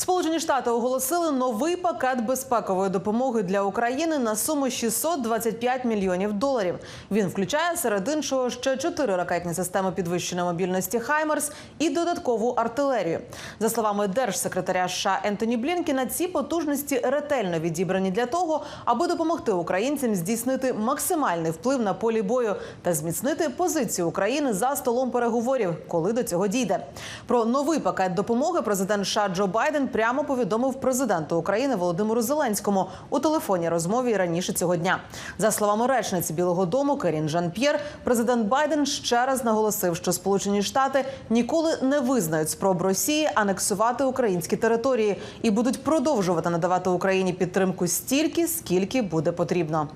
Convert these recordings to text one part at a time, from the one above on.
Сполучені Штати оголосили новий пакет безпекової допомоги для України на суму 625 мільйонів доларів. Він включає серед іншого ще чотири ракетні системи підвищеної мобільності Хаймерс і додаткову артилерію. За словами держсекретаря США Ентоні Блінкіна, ці потужності ретельно відібрані для того, аби допомогти українцям здійснити максимальний вплив на полі бою та зміцнити позицію України за столом переговорів, коли до цього дійде. Про новий пакет допомоги президент США Джо Байден прямо повідомив президенту України Володимиру Зеленському у телефонній розмові раніше цього дня. За словами речниці Білого Дому Керін Жан П'єр, президент Байден ще раз наголосив, що Сполучені Штати ніколи не визнають спроб Росії анексувати українські території і будуть продовжувати надавати Україні підтримку стільки, скільки буде потрібно.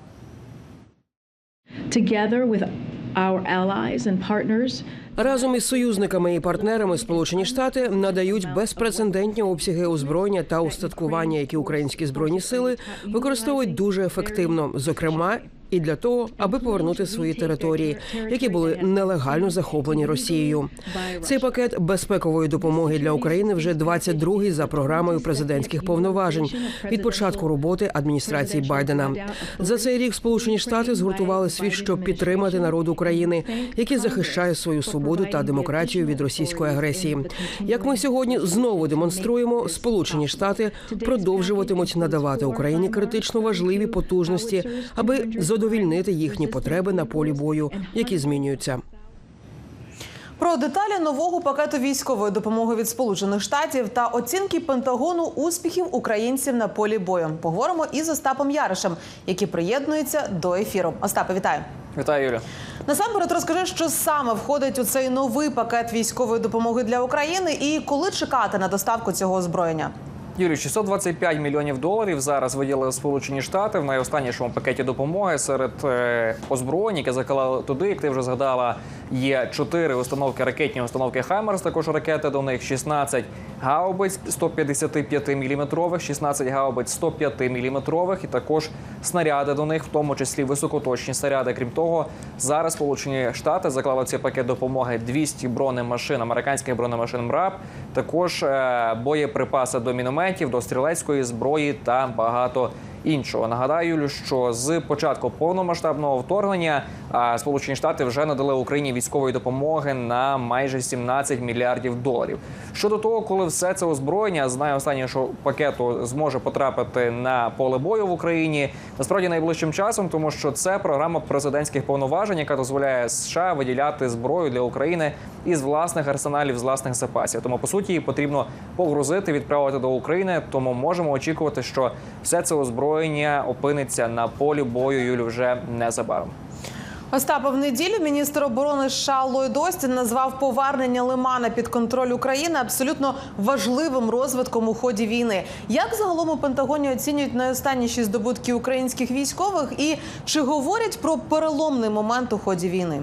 together with our allies and partners Разом із союзниками і партнерами Сполучені Штати надають безпрецедентні обсяги озброєння та устаткування, які українські збройні сили використовують дуже ефективно, зокрема і для того, аби повернути свої території, які були нелегально захоплені Росією. Цей пакет безпекової допомоги для України вже 22-й за програмою президентських повноважень від початку роботи адміністрації Байдена. За цей рік Сполучені Штати згуртували світ, щоб підтримати народ України, який захищає свою свободу та демократію від російської агресії. Як ми сьогодні знову демонструємо, Сполучені Штати продовжуватимуть надавати Україні критично важливі потужності, аби задовільнити їхні потреби на полі бою, які змінюються. Про деталі нового пакету військової допомоги від Сполучених Штатів та оцінки Пентагону успіхів українців на полі бою поговоримо із Остапом Яришем, який приєднується до ефіру. Остапе, вітаю. Вітаю, Юля. Насамперед розкажи, що саме входить у цей новий пакет військової допомоги для України, і коли чекати на доставку цього озброєння. Юрій, 625 мільйонів доларів зараз виділили Сполучені Штати в найостаннішому пакеті допомоги серед е, озброєнь, яке заклали туди. Як ти вже згадала, є чотири установки ракетні установки Хаймерс. Також ракети до них 16 гаубиць 155 мм, 16 гаубиць 105 мм і також снаряди до них, в тому числі високоточні снаряди. Крім того, зараз Сполучені Штати заклали в цей пакет допомоги 200 бронемашин, американських бронемашин МРАП, також е, боєприпаси до мінометів, до стрілецької зброї та багато. Іншого нагадаю, що з початку повномасштабного вторгнення Сполучені Штати вже надали Україні військової допомоги на майже 17 мільярдів доларів. Щодо того, коли все це озброєння з найостаннішого пакету зможе потрапити на поле бою в Україні, насправді найближчим часом, тому що це програма президентських повноважень, яка дозволяє США виділяти зброю для України із власних арсеналів, з власних запасів. Тому по суті її потрібно погрузити, відправити до України. Тому можемо очікувати, що все це озброєння опиниться на полі бою Юлю вже незабаром. Остапа, в неділю міністр оборони США Ллойд Остін назвав повернення Лимана під контроль України абсолютно важливим розвитком у ході війни. Як загалом у Пентагоні оцінюють найостанніші здобутки українських військових, і чи говорять про переломний момент у ході війни?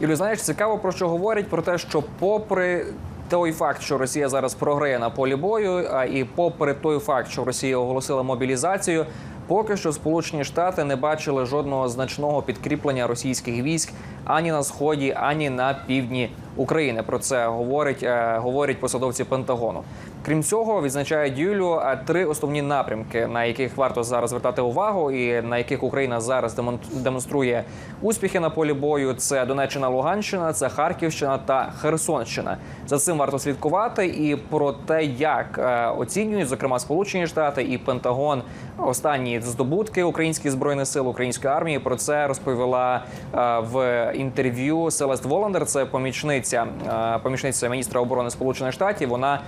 Юлю, знаєш, цікаво про що говорять про те, що попри той факт, що Росія зараз програє на полі бою, а і попри той факт, що Росія оголосила мобілізацію, поки що Сполучені Штати не бачили жодного значного підкріплення російських військ ані на сході, ані на півдні України. Про це говорять, е, говорять посадовці Пентагону. Крім цього, відзначають Юлю три основні напрямки, на яких варто зараз звертати увагу, і на яких Україна зараз демон- демонструє успіхи на полі бою. Це Донеччина, Луганщина, це Харківщина та Херсонщина. За цим варто слідкувати. І про те, як е, оцінюють, зокрема Сполучені Штати і Пентагон, останні здобутки українських збройних сил української армії. Про це розповіла е, в інтерв'ю Селест Воландер. Це помічниця е, помічниця міністра оборони Сполучених Штатів. Вона е,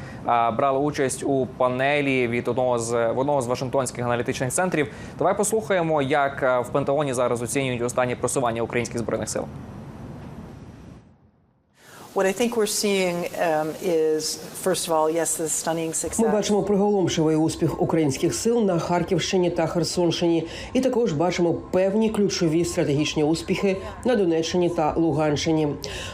брала участь у панелі від одного з в одного з Вашингтонських аналітичних центрів. Давай послухаємо, як в Пентагоні зараз оцінюють останні просування українських збройних сил. Ми бачимо приголомшивий успіх українських сил на Харківщині та Херсонщині, і також бачимо певні ключові стратегічні успіхи на Донеччині та Луганщині.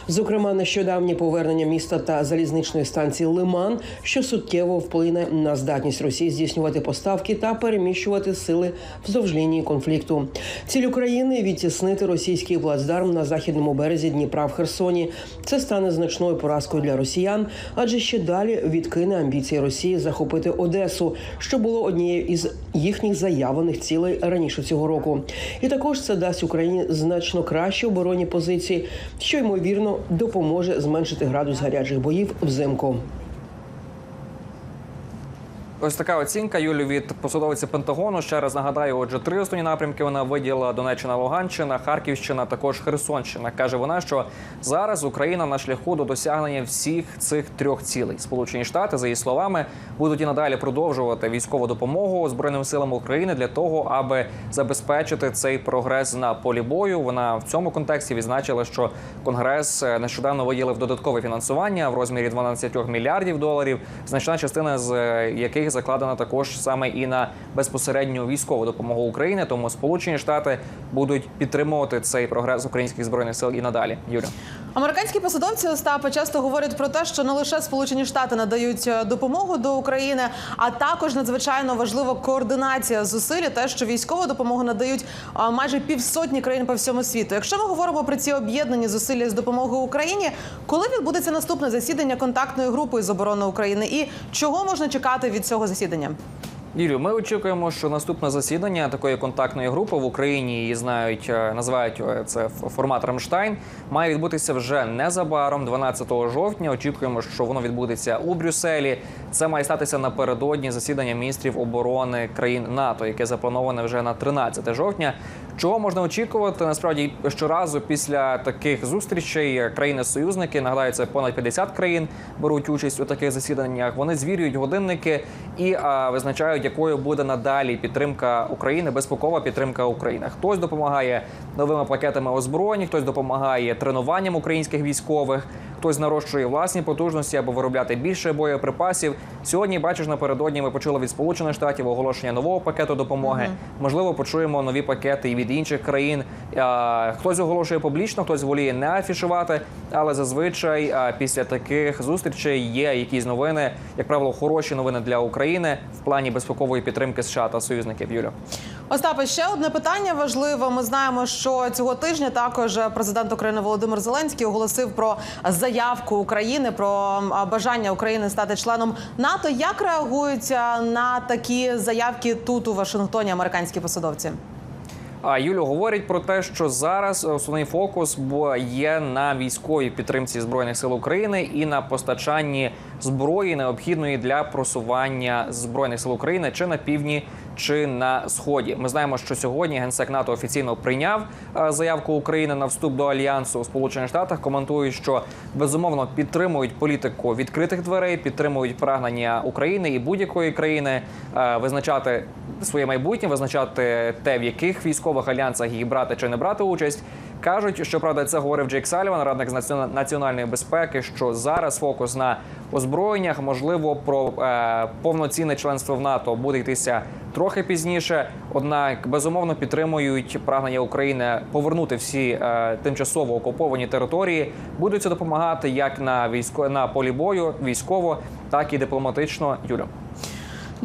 Зокрема, нещодавнє повернення міста та залізничної станції Лиман, що суттєво вплине на здатність Росії здійснювати поставки та переміщувати сили вздовж лінії конфлікту. Ціль України відтіснити російський плацдарм на західному березі Дніпра в Херсоні. Це стане значною поразкою для росіян, адже ще далі відкине амбіції Росії захопити Одесу, що було однією із їхніх заявлених цілей раніше цього року. І також це дасть Україні значно кращі оборонні позиції, що ймовірно допоможе зменшити градус гарячих боїв взимку. Ось така оцінка Юлі від посадовиці Пентагону. Ще раз нагадаю, отже, три основні напрямки вона виділила Донеччина, Луганщина, Харківщина, також Херсонщина. каже вона, що зараз Україна на шляху до досягнення всіх цих трьох цілей. Сполучені Штати, за її словами, будуть і надалі продовжувати військову допомогу Збройним силам України для того, аби забезпечити цей прогрес на полі бою. Вона в цьому контексті відзначила, що Конгрес е, нещодавно виділив додаткове фінансування в розмірі 12 мільярдів доларів, значна частина з е, яких закладена також саме і на безпосередню військову допомогу України. Тому Сполучені Штати будуть підтримувати цей прогрес українських збройних сил і надалі. Юля. Американські посадовці Остапа часто говорять про те, що не лише Сполучені Штати надають е, допомогу до України, а також надзвичайно важлива координація зусиль, те, що військову допомогу надають майже півсотні країн по всьому світу. Якщо ми говоримо про ці об'єднані зусилля з допомогою Україні, коли відбудеться наступне засідання контактної групи з оборони України, і чого можна чекати від цього засідання? Юрію, ми очікуємо, що наступне засідання такої контактної групи в Україні її знають, е, називають е, це формат Рамштайн. Має відбутися вже незабаром, 12 жовтня. Очікуємо, що воно відбудеться у Брюсселі. Це має статися напередодні засідання міністрів оборони країн НАТО, яке заплановане вже на 13 жовтня. Чого можна очікувати? Насправді щоразу після таких зустрічей е, країни-союзники нагадаю, це понад 50 країн беруть участь у таких засіданнях. Вони звірюють годинники і а, визначають, якою буде надалі підтримка України, безпекова підтримка України. Хтось допомагає новими пакетами озброєнь, хтось допомагає тренуванням українських військових. Хтось нарощує власні потужності або виробляти більше боєприпасів. Сьогодні бачиш напередодні. Ми почули від Сполучених Штатів оголошення нового пакету допомоги. Можливо, почуємо нові пакети і від інших країн. Хтось оголошує публічно, хтось воліє не афішувати. Але зазвичай після таких зустрічей є якісь новини, як правило, хороші новини для України в плані безпекової підтримки США та союзників. Юлю. Остапе, ще одне питання важливе. Ми знаємо, що цього тижня також президент України Володимир Зеленський оголосив про заявку України про бажання України стати членом НАТО. Як реагуються на такі заявки тут у Вашингтоні американські посадовці? А Юлю говорить про те, що зараз основний фокус є на військовій підтримці збройних сил України і на постачанні зброї, необхідної для просування збройних сил України чи на півдні, чи на сході. Ми знаємо, що сьогодні генсек НАТО офіційно прийняв е, заявку України на вступ до альянсу у Сполучених Штатах. Коментують, що безумовно підтримують політику відкритих дверей, підтримують прагнення України і будь-якої країни е, визначати своє майбутнє, визначати те, в яких військових альянсах їх брати чи не брати участь. Кажуть, що правда, це говорив Джейк Саліван, радник з націона- національної безпеки. Що зараз фокус на озброєннях, можливо, про е, повноцінне членство в НАТО буде йтися трохи пізніше. Однак безумовно підтримують прагнення України повернути всі е, тимчасово окуповані території. Будуть це допомагати як на військо на полі бою, військово, так і дипломатично. Юля.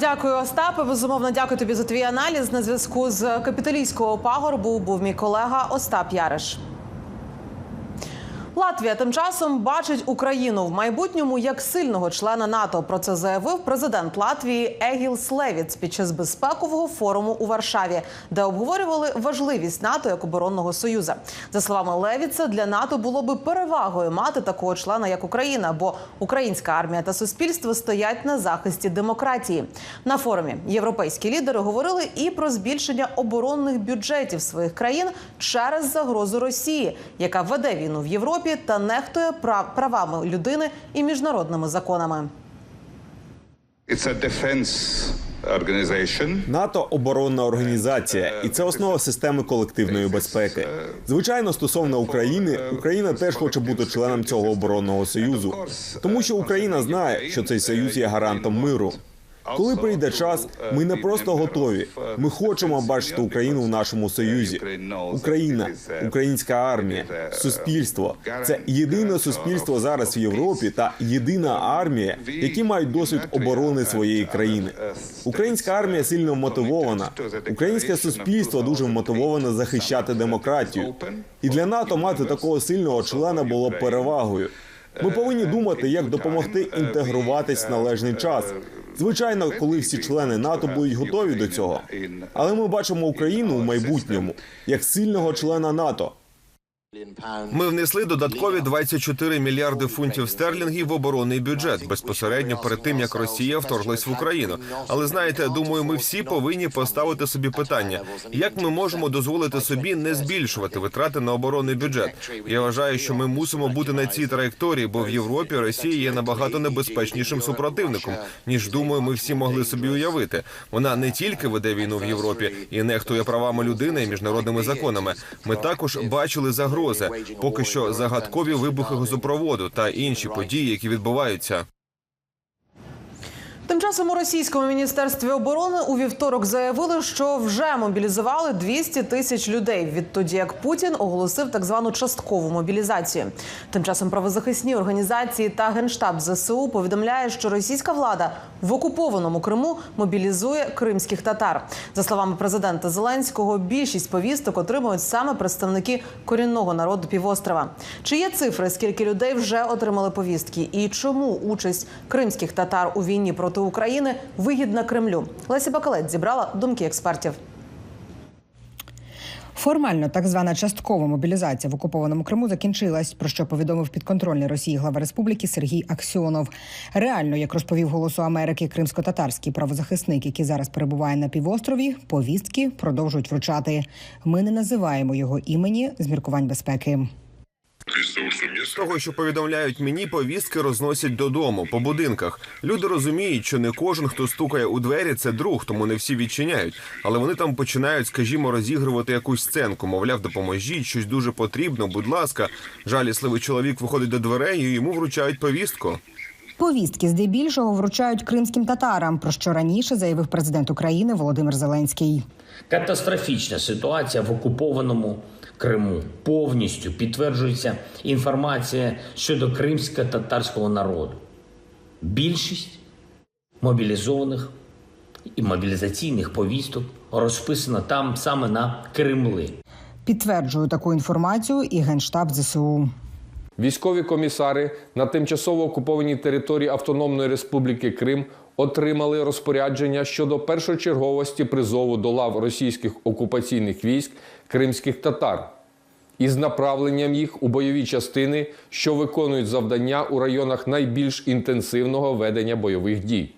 Дякую, Остапе. Безумовно, дякую тобі за твій аналіз. На зв'язку з капіталійського пагорбу був мій колега Остап Яриш. Латвія тим часом бачить Україну в майбутньому як сильного члена НАТО. Про це заявив президент Латвії Егіл Левіц під час безпекового форуму у Варшаві, де обговорювали важливість НАТО як оборонного союзу. За словами Левіца, для НАТО було би перевагою мати такого члена, як Україна, бо українська армія та суспільство стоять на захисті демократії. На форумі європейські лідери говорили і про збільшення оборонних бюджетів своїх країн через загрозу Росії, яка веде війну в Європі та нехтує прав- правами людини і міжнародними законами. It's a defense. НАТО оборонна організація, і це основа системи колективної безпеки. Звичайно, стосовно України, Україна теж хоче бути членом цього оборонного союзу, тому що Україна знає, що цей союз є гарантом миру. Коли прийде час, ми не просто готові. Ми хочемо бачити Україну в нашому союзі. Україна, українська армія, суспільство це єдине суспільство зараз в Європі та єдина армія, які мають досвід оборони своєї країни. Українська армія сильно мотивована. Українське суспільство дуже мотивоване захищати демократію. І для НАТО мати такого сильного члена було перевагою. Ми повинні думати, як допомогти інтегруватись в належний час. Звичайно, коли всі члени НАТО будуть готові до цього. Але ми бачимо Україну у майбутньому як сильного члена НАТО. Ми внесли додаткові 24 мільярди фунтів стерлінгів в оборонний бюджет безпосередньо перед тим, як Росія вторглась в Україну. Але знаєте, думаю, ми всі повинні поставити собі питання, як ми можемо дозволити собі не збільшувати витрати на оборонний бюджет. Я вважаю, що ми мусимо бути на цій траєкторії, бо в Європі Росія є набагато небезпечнішим супротивником, ніж думаю, ми всі могли собі уявити. Вона не тільки веде війну в Європі і нехтує правами людини і міжнародними законами. Ми також бачили загрози, поки що загадкові вибухи газопроводу та інші події, які відбуваються. Тим часом у російському міністерстві оборони у вівторок заявили, що вже мобілізували 200 тисяч людей відтоді, як Путін оголосив так звану часткову мобілізацію. Тим часом правозахисні організації та генштаб ЗСУ повідомляє, що російська влада в окупованому Криму мобілізує кримських татар. За словами президента Зеленського, більшість повісток отримують саме представники корінного народу півострова. Чи є цифри, скільки людей вже отримали повістки, і чому участь кримських татар у війні проти України вигідна Кремлю? Леся Бакалець зібрала думки експертів. Формально так звана часткова мобілізація в окупованому Криму закінчилась, про що повідомив підконтрольний Росії глава республіки Сергій Аксьонов. Реально, як розповів голосу Америки, кримсько-татарський правозахисник, який зараз перебуває на півострові, повістки продовжують вручати. Ми не називаємо його імені з міркувань безпеки. З того, що повідомляють мені, повістки розносять додому по будинках. Люди розуміють, що не кожен, хто стукає у двері, це друг, тому не всі відчиняють. Але вони там починають, скажімо, розігрувати якусь сценку. Мовляв, допоможіть, щось дуже потрібно. Будь ласка, жалісливий чоловік виходить до дверей і йому вручають повістку. Повістки здебільшого вручають кримським татарам, про що раніше заявив президент України Володимир Зеленський. Катастрофічна ситуація в окупованому Криму. Повністю підтверджується інформація щодо кримсько-татарського народу. Більшість мобілізованих і мобілізаційних повісток розписана там саме на Кремли. Підтверджує таку інформацію і генштаб ЗСУ. Військові комісари на тимчасово окупованій території Автономної Республіки Крим отримали розпорядження щодо першочерговості призову до лав російських окупаційних військ кримських татар із направленням їх у бойові частини, що виконують завдання у районах найбільш інтенсивного ведення бойових дій.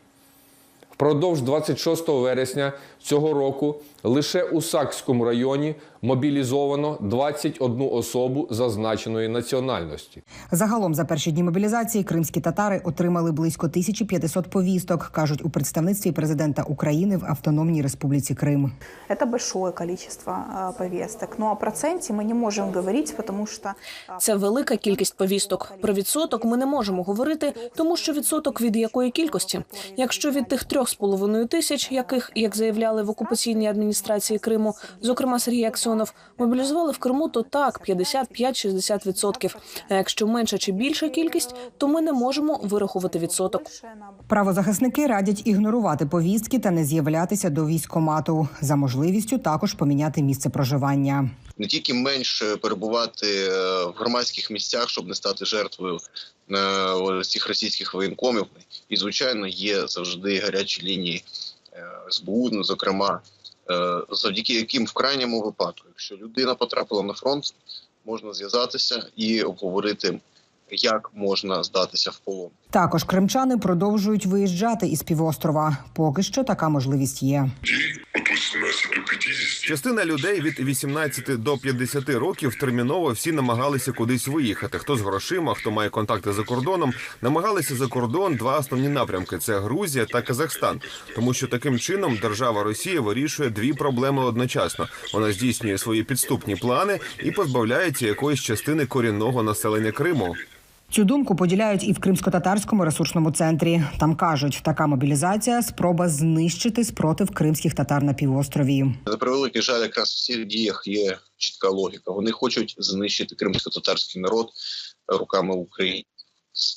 Впродовж 26 вересня цього року лише у Сакському районі мобілізовано 21 особу зазначеної національності. Загалом за перші дні мобілізації кримські татари отримали близько 1500 повісток, кажуть у представництві президента України в Автономній Республіці Крим. Это большое количество а, повесток. Но о проценте мы не можем говорить, потому что... а, Це велика кількість повісток. Про відсоток ми не можемо говорити, тому що відсоток від якої кількості? Якщо від тих трьох з половиною тисяч, яких, як заявляли в окупаційній адміністрації Криму, зокрема Сергій Аксьонов, мобілізували в Криму, то так 55-60 відсотків. А якщо менша чи більша кількість, то ми не можемо вирахувати відсоток. Правозахисники радять ігнорувати повістки та не з'являтися до військкомату за можливістю також поміняти місце проживання. не тільки менше перебувати е, в громадських місцях, щоб не стати жертвою е, цих російських воєнкомів. І звичайно, є завжди гарячі лінії СБУ, ну, зокрема, е, завдяки яким в крайньому випадку, якщо людина потрапила на фронт, можна зв'язатися і обговорити, як можна здатися в полон. Також кримчани продовжують виїжджати із півострова. Поки що така можливість є. Частина людей від 18 до 50 років терміново всі намагалися кудись виїхати. Хто з грошима, хто має контакти за кордоном, намагалися за кордон два основні напрямки: це Грузія та Казахстан. Тому що таким чином держава Росія вирішує дві проблеми одночасно. Вона здійснює свої підступні плани і позбавляється якоїсь частини корінного населення Криму. Цю думку поділяють і в кримсько-татарському ресурсному центрі. Там кажуть, така мобілізація спроба знищити спротив кримських татар на півострові. За превеликий жаль, якраз в цих діях є чітка логіка. Вони хочуть знищити кримсько-татарський народ руками України.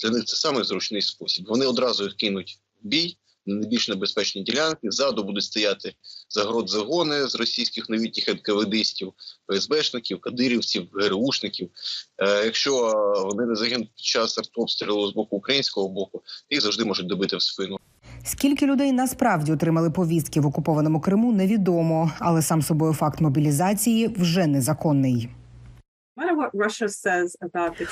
Для них це саме зручний спосіб. Вони одразу їх кинуть в бій найбільш небезпечні ділянки. Ззаду будуть стояти загородзагони з російських новітніх НКВДистів, ФСБшників, кадирівців, ГРУшників. Е, якщо вони не загинуть під час артобстрілу з боку українського боку, їх завжди можуть добити в спину. Скільки людей насправді отримали повістки в окупованому Криму, невідомо, але сам собою факт мобілізації вже незаконний.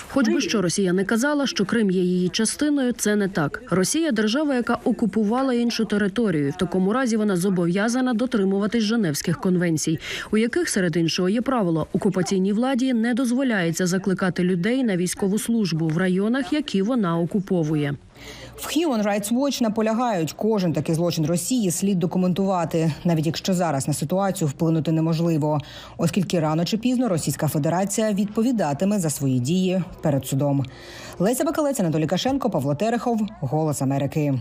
Хоч би що Росія не казала, що Крим є її частиною, це не так. Росія держава, яка окупувала іншу територію. В такому разі вона зобов'язана дотримуватись Женевських конвенцій, у яких серед іншого є правило окупаційній владі не дозволяється закликати людей на військову службу в районах, які вона окуповує. В Human Rights Watch наполягають, кожен такий злочин Росії слід документувати, навіть якщо зараз на ситуацію вплинути неможливо, оскільки рано чи пізно Російська Федерація відповідатиме за свої дії перед судом. Леся Бакалець, Анатолій Кашенко, Павло Терехов, Голос Америки.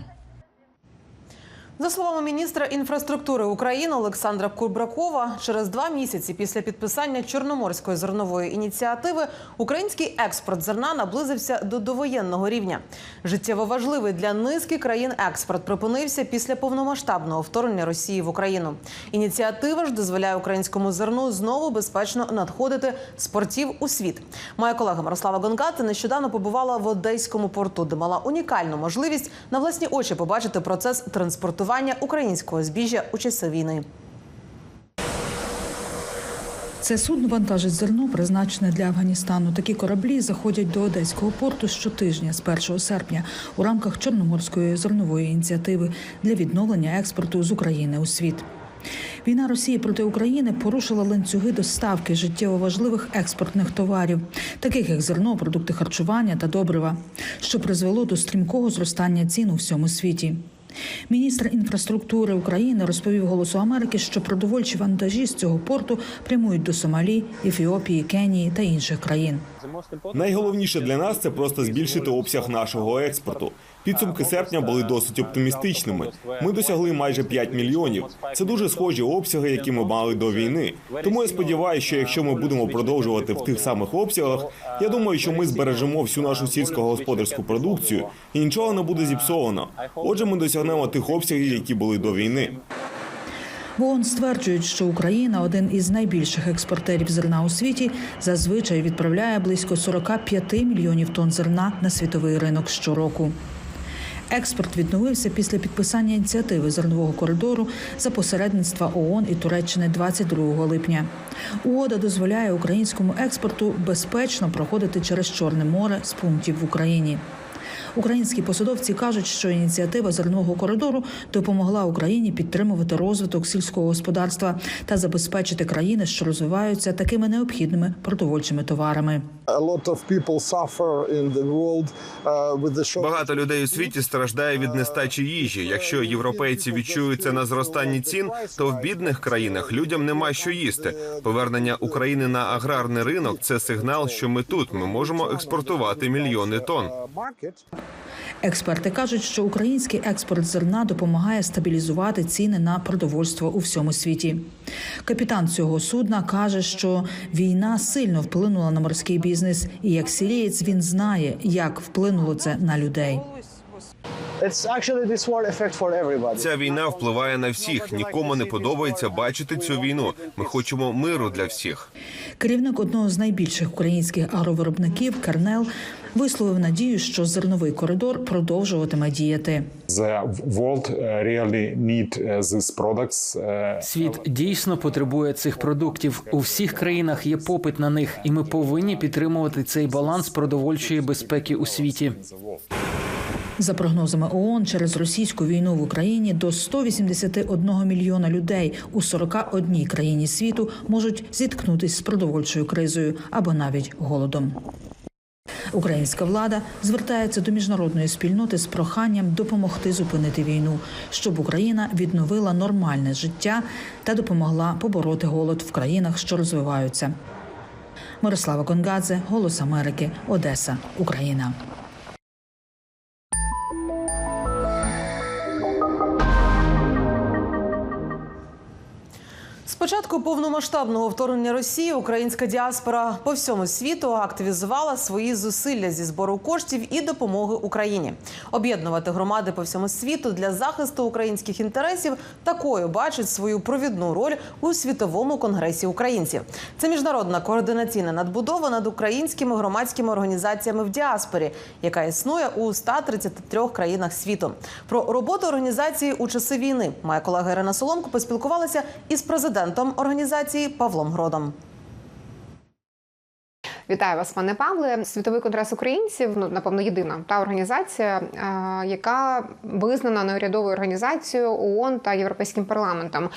За словами міністра інфраструктури України Олександра Курбракова, через два місяці після підписання Чорноморської зернової ініціативи український експорт зерна наблизився до довоєнного рівня. Життєво важливий для низки країн експорт припинився після повномасштабного вторгнення Росії в Україну. Ініціатива ж дозволяє українському зерну знову безпечно надходити з портів у світ. Моя колега Мирослава Гонгати нещодавно побувала в Одеському порту, де мала унікальну можливість на власні очі побачити процес транспортування українського збіжжя у часи війни. Це судно вантажить зерно, призначене для Афганістану. Такі кораблі заходять до одеського порту щотижня з 1 серпня у рамках Чорноморської зернової ініціативи для відновлення експорту з України у світ. Війна Росії проти України порушила ланцюги доставки життєво важливих експортних товарів, таких як зерно, продукти харчування та добрива, що призвело до стрімкого зростання цін у всьому світі. Міністр інфраструктури України розповів Голосу Америки, що продовольчі вантажі з цього порту прямують до Сомалі, Ефіопії, Кенії та інших країн. Найголовніше для нас це просто збільшити обсяг нашого експорту. Підсумки серпня були досить оптимістичними. Ми досягли майже 5 мільйонів. Це дуже схожі обсяги, які ми мали до війни. Тому я сподіваюся, що якщо ми будемо продовжувати в тих самих обсягах, я думаю, що ми збережемо всю нашу сільськогосподарську продукцію і нічого не буде зіпсовано. Отже, ми досягнемо тих обсягів, які були до війни. В ООН стверджують, що Україна один із найбільших експортерів зерна у світі, зазвичай відправляє близько 45 мільйонів тонн зерна на світовий ринок щороку. Експорт відновився після підписання ініціативи зернового коридору за посередництва ООН і Туреччини 22 липня. Угода дозволяє українському експорту безпечно проходити через Чорне море з пунктів в Україні. Українські посадовці кажуть, що ініціатива зернового коридору допомогла Україні підтримувати розвиток сільського господарства та забезпечити країни, що розвиваються такими необхідними продовольчими товарами. Багато людей у світі страждає від нестачі їжі. Якщо європейці відчують це на зростанні цін, то в бідних країнах людям нема що їсти. Повернення України на аграрний ринок це сигнал, що ми тут. Ми можемо експортувати мільйони тонн. Експерти кажуть, що український експорт зерна допомагає стабілізувати ціни на продовольство у всьому світі. Капітан цього судна каже, що війна сильно вплинула на морський бізнес, і як сирієць він знає, як вплинуло це на людей. Ця війна впливає на всіх. Нікому не подобається бачити цю війну. Ми хочемо миру для всіх. Керівник одного з найбільших українських агровиробників Кернел висловив надію, що зерновий коридор продовжуватиме діяти. Світ дійсно потребує цих продуктів. У всіх країнах є попит на них, і ми повинні підтримувати цей баланс продовольчої безпеки у світі. За прогнозами ООН, через російську війну в Україні до 181 мільйона людей у 41 країні світу можуть зіткнутись з продовольчою кризою або навіть голодом. Українська влада звертається до міжнародної спільноти з проханням допомогти зупинити війну, щоб Україна відновила нормальне життя та допомогла побороти голод в країнах, що розвиваються. Мирослава Конгадзе, Голос Америки, Одеса, Україна. Початку повномасштабного вторгнення Росії українська діаспора по всьому світу активізувала свої зусилля зі збору коштів і допомоги Україні. Об'єднувати громади по всьому світу для захисту українських інтересів такою бачить свою провідну роль у світовому конгресі українців. Це міжнародна координаційна надбудова над українськими громадськими організаціями в діаспорі, яка існує у 133 країнах світу. Про роботу організації у часи війни моя колега Ірина Соломко поспілкувалася із президентом організації Павлом Гродом. Вітаю вас, пане Павле. Світовий конгрес українців ну напевно єдина та організація, е, яка визнана неурядовою організацією ООН та Європейським парламентом.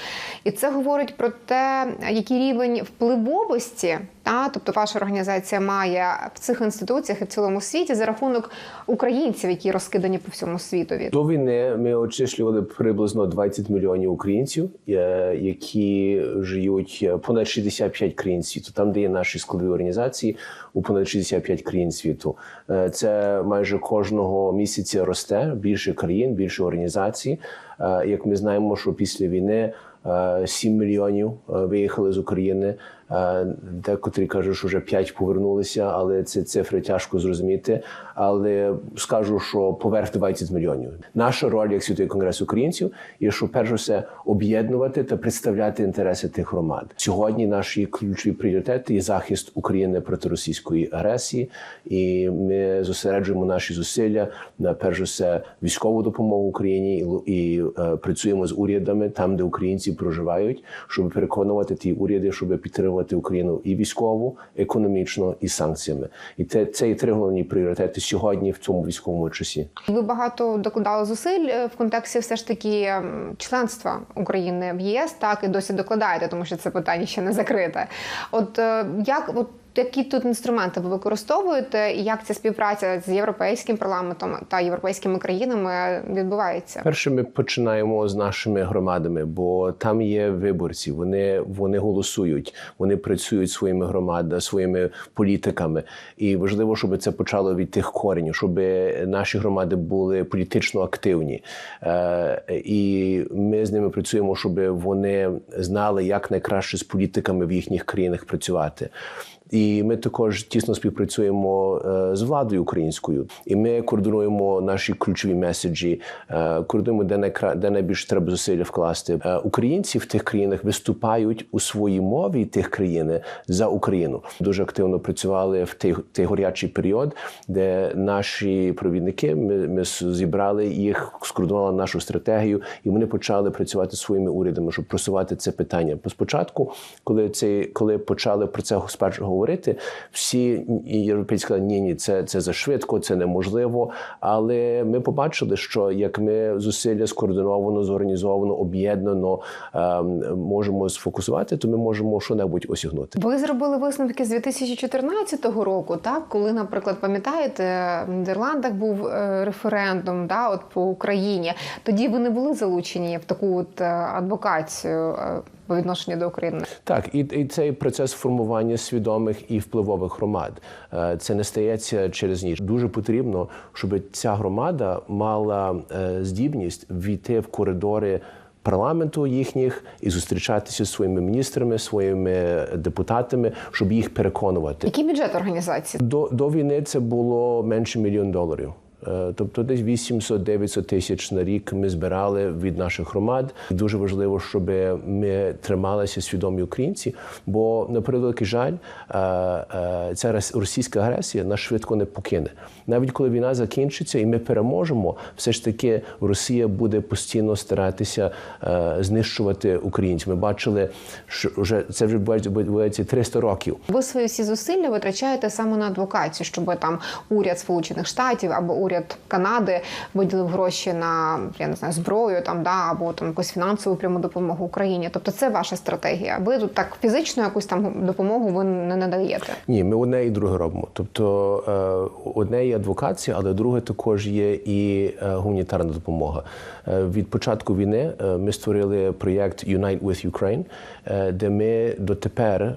І це говорить про те, який рівень впливовості та тобто ваша організація має в цих інституціях і в цілому світі за рахунок українців, які розкидані по всьому світові. До війни ми очислювали приблизно 20 мільйонів українців, е, які живуть е, понад 65 країн світу. Там, де є наші складові організації, у понад 65 країн світу. Е, Це майже кожного місяця росте більше країн, більше організацій. Е, Як ми знаємо, що після війни. е, 7 мільйонів е, виїхали з України. Е, Декотрі кажуть, що вже 5 повернулися, але це цифри тяжко зрозуміти. Але скажу, що поверх 20 мільйонів. Наша роль як світовий конгрес українців є, що перш за все об'єднувати та представляти інтереси тих громад. Сьогодні наші ключові пріоритети є захист України проти російської агресії, і ми зосереджуємо наші зусилля на перш за все військову допомогу Україні і е, працюємо з урядами там, де українці проживають, щоб переконувати ті уряди, щоб підтримувати Україну і військово, економічно, і санкціями. І це, це і три головні пріоритети сьогодні в цьому військовому часі. Ви багато докладали зусиль е, в контексті все ж таки членства України в ЄС, так і досі докладаєте, тому що це питання ще не закрите. От е, як от які тут інструменти ви використовуєте, і як ця співпраця з європейським парламентом та європейськими країнами відбувається? Перше, ми починаємо з нашими громадами, бо там є виборці. Вони вони голосують, вони працюють своїми громадами, своїми політиками. І важливо, щоб це почало від тих коренів, щоб наші громади були політично активні. Е, І ми з ними працюємо, щоб вони знали, як найкраще з політиками в їхніх країнах працювати. І ми також тісно співпрацюємо е, з владою українською, і ми координуємо наші ключові меседжі, е, координуємо, де найкра... де найбільше треба зусилля вкласти. Е, Українці в тих країнах виступають у своїй мові тих країн за Україну. Дуже активно працювали в той, той горячий період, де наші провідники ми, ми зібрали їх, скоординували нашу стратегію, і вони почали працювати своїми урядами, щоб просувати це питання. Спочатку, коли це коли почали про це спершу говорити, всі європейські сказали, ні, ні, це, це за швидко, це неможливо. Але ми побачили, що як ми зусилля скоординовано, зорганізовано, об'єднано ем, можемо сфокусувати, то ми можемо що-небудь осягнути. Ви зробили висновки з 2014 року, так коли, наприклад, пам'ятаєте, в Нідерландах був е, референдум, да, от по Україні. Тоді ви не були залучені в таку от е, адвокацію е, по відношенню до України. Так, і, і цей процес формування свідомих і впливових громад е, це не стається через ніч. Дуже потрібно, щоб ця громада мала е, здібність війти в коридори. Парламенту їхніх і зустрічатися зі своїми міністрами, своїми депутатами, щоб їх переконувати. Який бюджет організації? До, до війни це було менше мільйон доларів. Е, Тобто десь 800-900 тисяч на рік ми збирали від наших громад. Дуже важливо, щоб ми трималися свідомі українці. Бо на превеликий жаль, е, е, ця російська агресія нас швидко не покине. Навіть коли війна закінчиться і ми переможемо, все ж таки Росія буде постійно старатися знищувати українців. Ми бачили, що вже це вже відбувається 300 років. Ви свої всі зусилля витрачаєте саме на адвокацію, щоб там уряд Сполучених Штатів або уряд Канади виділив гроші на я не знаю зброю там да або там якусь фінансову пряму допомогу Україні. Тобто це ваша стратегія. Ви тут так фізично якусь там допомогу ви не надаєте. Ні, ми одне і друге робимо. Тобто е, одне є адвокація, але друге також є і е, гуманітарна допомога. Е, Від початку війни ми створили проєкт Unite with Ukraine, де ми дотепер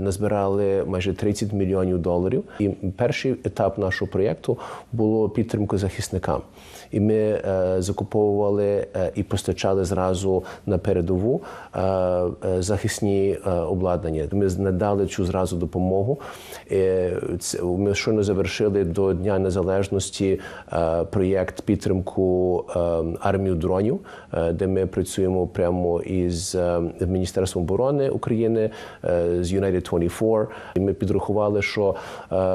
назбирали майже 30 мільйонів доларів. І перший етап нашого проєкту було підтримка захисникам. І ми е, закуповували е, і постачали зразу на передову е, захисні обладнання. Ми надали цю зразу допомогу. Ми щойно завершили до Дня Незалежності проєкт підтримку е, армію дронів, де ми працюємо прямо із Міністерством оборони України, з United 24. І ми підрахували, що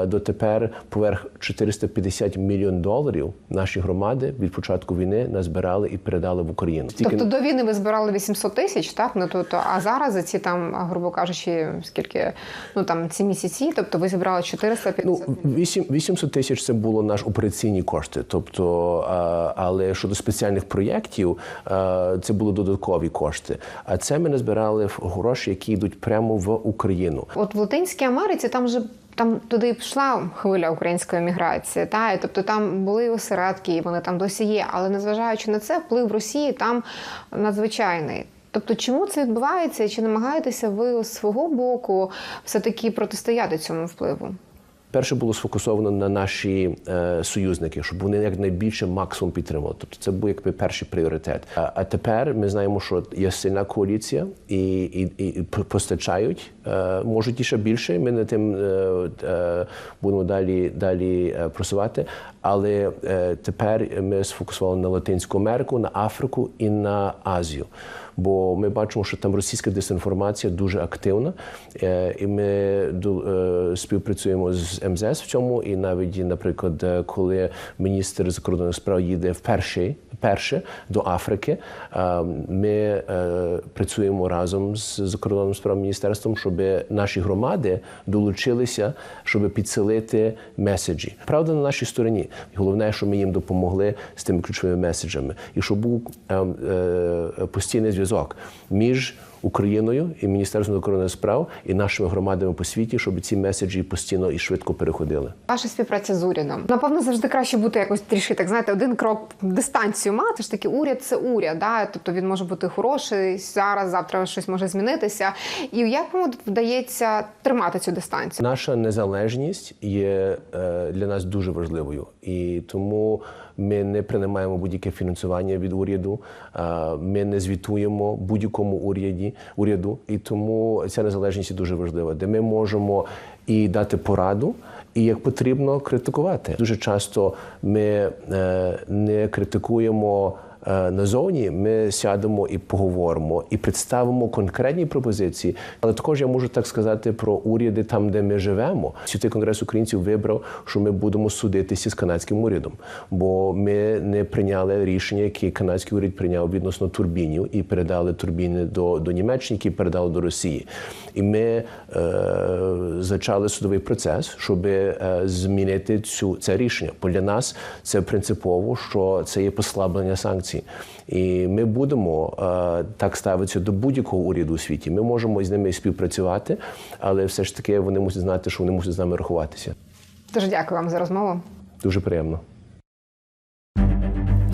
дотепер поверх 450 мільйон доларів наші громади від початку війни назбирали і передали в Україну. Тобто до війни ви збирали 800 тисяч, так ну то, то а зараз за ці там, грубо кажучи, скільки ну там ці місяці, тобто ви зібрали 450 Ну, 8, 800 тисяч це було наш операційні кошти. Тобто, а, але щодо спеціальних проєктів, а, це були додаткові кошти. А це ми назбирали в гроші, які йдуть прямо в Україну. От в Латинській Америці там вже там туди пішла хвиля української міграції, та тобто там були осередки, і вони там досі є. Але незважаючи на це, вплив Росії там надзвичайний. Тобто, чому це відбувається, чи намагаєтеся ви з свого боку все таки протистояти цьому впливу? Перше було сфокусовано на наші е, союзники, щоб вони якнайбільше максимум підтримували. Тобто це був якби перший пріоритет. А, а тепер ми знаємо, що є сильна коаліція і, і, і постачають, е, можуть і ще більше. Ми над тим е, е, будемо далі, далі е, просувати. Але е, тепер ми сфокусували на Латинську Америку, на Африку і на Азію. Бо ми бачимо, що там російська дезінформація дуже активна, е, і ми е, співпрацюємо з МЗС в цьому. І навіть, наприклад, е, коли міністр закордонних справ їде вперше, перше до Африки, е, ми е, працюємо разом з закордонним справ міністерством, щоб наші громади долучилися, щоб підсилити меседжі. Правда, на нашій стороні. Головне, що ми їм допомогли з тими ключовими меседжами, і щоб був е, е, постійний зв'язок між Україною і Міністерством закордонних справ і нашими громадами по світі, щоб ці меседжі постійно і швидко переходили. Ваша співпраця з урядом. Напевно, завжди краще бути якось трішки, так знаєте, один крок дистанцію мати. ж таки, уряд це уряд. Да? Тобто він може бути хороший зараз, завтра щось може змінитися. І як вам вдається тримати цю дистанцію? Наша незалежність є е, для нас дуже важливою, і тому ми не приймаємо будь-яке фінансування від уряду. е, Ми не звітуємо будь-якому уряді уряду, і тому ця незалежність дуже важлива, де ми можемо і дати пораду. І як потрібно критикувати. Дуже часто ми е, не критикуємо е, назовні, ми сядемо і поговоримо, і представимо конкретні пропозиції. Але також я можу так сказати про уряди там, де ми живемо. Святий конгрес українців вибрав, що ми будемо судитися з канадським урядом, бо ми не прийняли рішення, яке канадський уряд прийняв відносно турбінів, і передали турбіни до, до Німеччини, які передали до Росії. І ми е, зачали судовий процес, щоб е, змінити цю це рішення. Бо для нас це принципово, що це є послаблення санкцій. І ми будемо е, так ставитися до будь-якого уряду у світі. Ми можемо з ними співпрацювати, але все ж таки вони мусять знати, що вони мусять з нами рахуватися. Дуже дякую вам за розмову. Дуже приємно.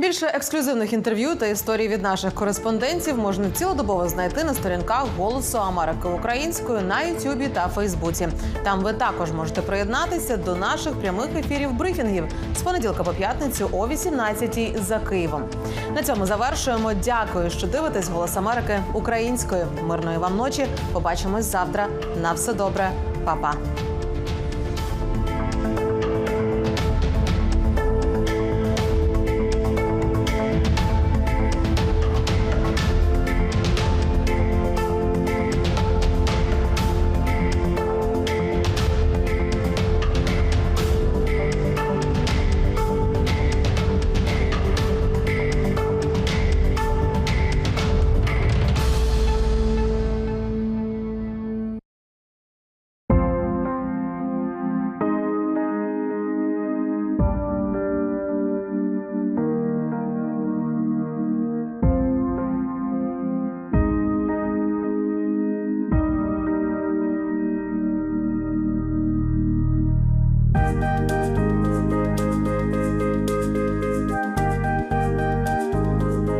Більше ексклюзивних інтерв'ю та історій від наших кореспондентів можна цілодобово знайти на сторінках Голосу Америки українською на Ютубі та Фейсбуці. Там ви також можете приєднатися до наших прямих ефірів брифінгів з понеділка по п'ятницю о 18-й за Києвом. На цьому завершуємо. Дякую, що дивитесь Голос Америки українською. Мирної вам ночі. Побачимось завтра. На все добре, Па-па.